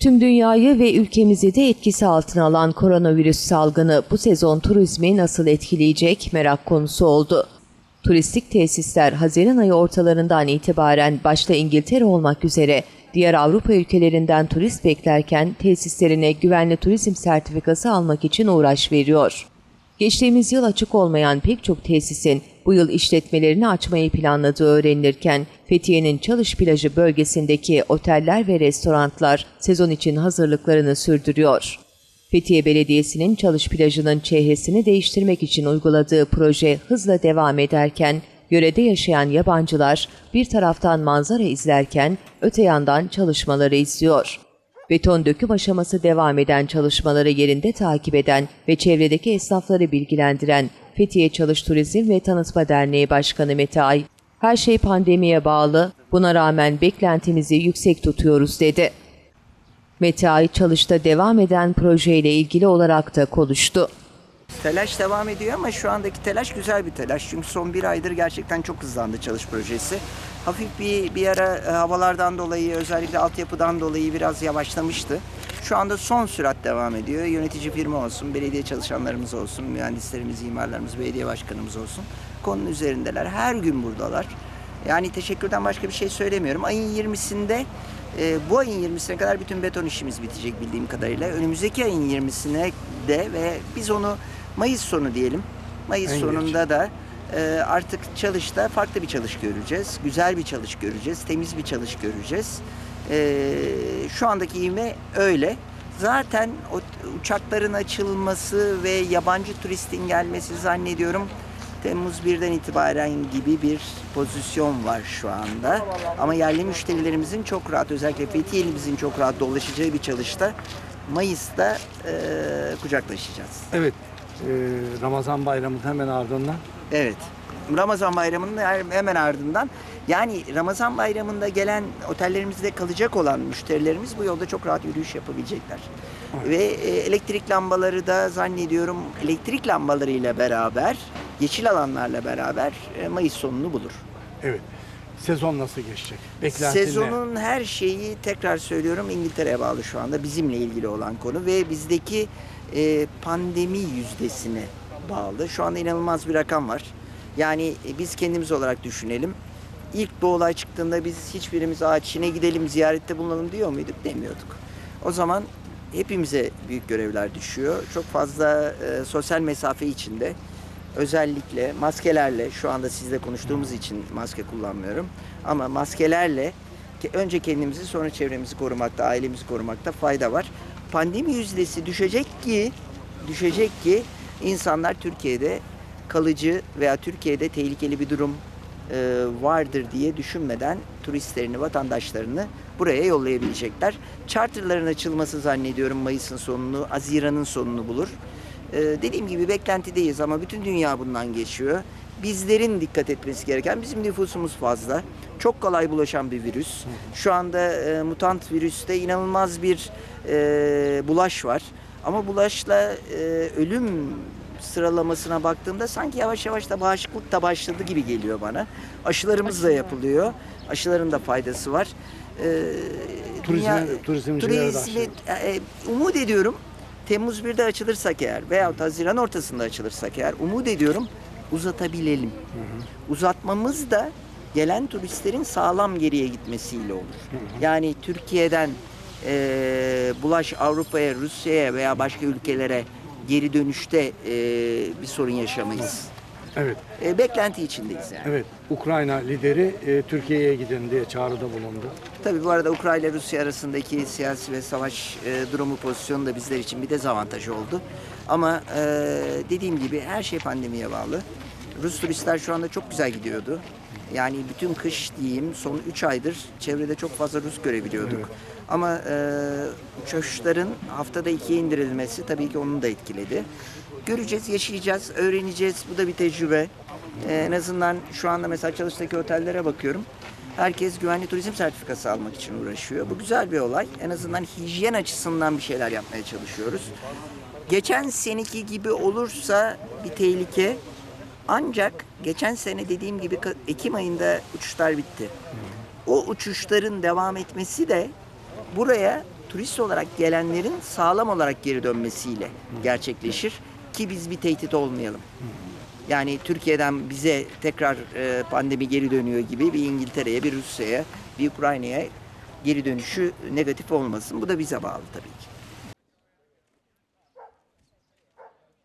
Tüm dünyayı ve ülkemizi de etkisi altına alan koronavirüs salgını bu sezon turizmi nasıl etkileyecek merak konusu oldu. Turistik tesisler Haziran ayı ortalarından itibaren başta İngiltere olmak üzere diğer Avrupa ülkelerinden turist beklerken tesislerine güvenli turizm sertifikası almak için uğraş veriyor. Geçtiğimiz yıl açık olmayan pek çok tesisin bu yıl işletmelerini açmayı planladığı öğrenilirken Fethiye'nin Çalış Plajı bölgesindeki oteller ve restoranlar sezon için hazırlıklarını sürdürüyor. Fethiye Belediyesi'nin Çalış Plajı'nın çehresini değiştirmek için uyguladığı proje hızla devam ederken yörede yaşayan yabancılar bir taraftan manzara izlerken öte yandan çalışmaları izliyor. Beton döküm aşaması devam eden çalışmaları yerinde takip eden ve çevredeki esnafları bilgilendiren Fethiye Çalış Turizm ve Tanıtma Derneği Başkanı Mete Ay, her şey pandemiye bağlı, buna rağmen beklentimizi yüksek tutuyoruz dedi. Mete Ay, çalışta devam eden projeyle ilgili olarak da konuştu. Telaş devam ediyor ama şu andaki telaş güzel bir telaş. Çünkü son bir aydır gerçekten çok hızlandı çalış projesi. Hafif bir, bir ara e, havalardan dolayı özellikle altyapıdan dolayı biraz yavaşlamıştı. Şu anda son sürat devam ediyor. Yönetici firma olsun, belediye çalışanlarımız olsun, mühendislerimiz, imarlarımız, belediye başkanımız olsun. Konunun üzerindeler. Her gün buradalar. Yani teşekkürden başka bir şey söylemiyorum. Ayın 20'sinde e, bu ayın 20'sine kadar bütün beton işimiz bitecek bildiğim kadarıyla. Önümüzdeki ayın 20'sine de ve biz onu Mayıs sonu diyelim. Mayıs En geç. sonunda da e, artık çalışta farklı bir çalış göreceğiz. Güzel bir çalış göreceğiz. Temiz bir çalış göreceğiz. E, şu andaki ivme öyle. Zaten o uçakların açılması ve yabancı turistin gelmesi zannediyorum Temmuz 1'den itibaren gibi bir pozisyon var şu anda. Ama yerli müşterilerimizin çok rahat özellikle Fethiye'limizin çok rahat dolaşacağı bir çalışta Mayıs'ta e, kucaklaşacağız. Evet, Ramazan bayramının hemen ardından Evet. Ramazan bayramının hemen ardından yani Ramazan bayramında gelen otellerimizde kalacak olan müşterilerimiz bu yolda çok rahat yürüyüş yapabilecekler. Ve e, elektrik lambaları da zannediyorum elektrik lambalarıyla beraber yeşil alanlarla beraber e, Mayıs sonunu bulur. evet. Sezon nasıl geçecek? Beklentin ne? Sezonun her şeyi tekrar söylüyorum İngiltere'ye bağlı şu anda bizimle ilgili olan konu ve bizdeki e, pandemi yüzdesine bağlı. Şu anda inanılmaz bir rakam var. Yani e, biz kendimiz olarak düşünelim. İlk bu olay çıktığında biz hiçbirimiz ağaç içine gidelim ziyarette bulunalım diyor muyduk? Demiyorduk. O zaman hepimize büyük görevler düşüyor. Çok fazla e, sosyal mesafe içinde özellikle maskelerle şu anda sizle konuştuğumuz için maske kullanmıyorum ama maskelerle önce kendimizi sonra çevremizi korumakta, ailemizi korumakta fayda var. Pandemi yüzdesi düşecek ki düşecek ki insanlar Türkiye'de kalıcı veya Türkiye'de tehlikeli bir durum e, vardır diye düşünmeden turistlerini, vatandaşlarını buraya yollayabilecekler. Charterların açılması zannediyorum Mayıs'ın sonunu, Haziran'ın sonunu bulur. Ee, dediğim gibi beklentideyiz ama bütün dünya bundan geçiyor. Bizlerin dikkat etmesi gereken bizim nüfusumuz fazla. Çok kolay bulaşan bir virüs. Şu anda e, mutant virüste inanılmaz bir e, bulaş var. Ama bulaşla e, ölüm sıralamasına baktığımda sanki yavaş yavaş da bağışıklık da başladı gibi geliyor bana. Aşılarımız da yapılıyor. Aşıların da faydası var. Ee, Turizme- turizmcilere de turizmi, aşı. e, umut ediyorum Temmuz 1'de açılırsak eğer veyahut Haziran ortasında açılırsak eğer umut ediyorum uzatabilelim. Uzatmamız da gelen turistlerin sağlam geriye gitmesiyle olur. Yani Türkiye'den e, bulaş Avrupa'ya, Rusya'ya veya başka ülkelere geri dönüşte e, bir sorun yaşamayız. Evet, E, beklenti içindeyiz yani. evet. Ukrayna lideri e, Türkiye'ye gidin diye çağrıda bulundu. Tabii bu arada Ukrayna Rusya arasındaki siyasi ve savaş e, durumu pozisyonu da bizler için bir dezavantaj oldu. Ama e, dediğim gibi her şey pandemiye bağlı. Rus turistler şu anda çok güzel gidiyordu. Yani bütün kış diyeyim son 3 aydır çevrede çok fazla Rus görebiliyorduk. Ama e, uçuşların haftada ikiye indirilmesi tabii ki onu da etkiledi. Göreceğiz, yaşayacağız, öğreneceğiz. Bu da bir tecrübe. E, en azından şu anda mesela çalıştaki otellere bakıyorum. Herkes güvenli turizm sertifikası almak için uğraşıyor. Bu güzel bir olay. En azından hijyen açısından bir şeyler yapmaya çalışıyoruz. Geçen seneki gibi olursa bir tehlike. Ancak geçen sene dediğim gibi Ekim ayında uçuşlar bitti. O uçuşların devam etmesi de buraya turist olarak gelenlerin sağlam olarak geri dönmesiyle gerçekleşir ki biz bir tehdit olmayalım. Yani Türkiye'den bize tekrar e, pandemi geri dönüyor gibi bir İngiltere'ye, bir Rusya'ya, bir Ukrayna'ya geri dönüşü negatif olmasın. Bu da bize bağlı tabii.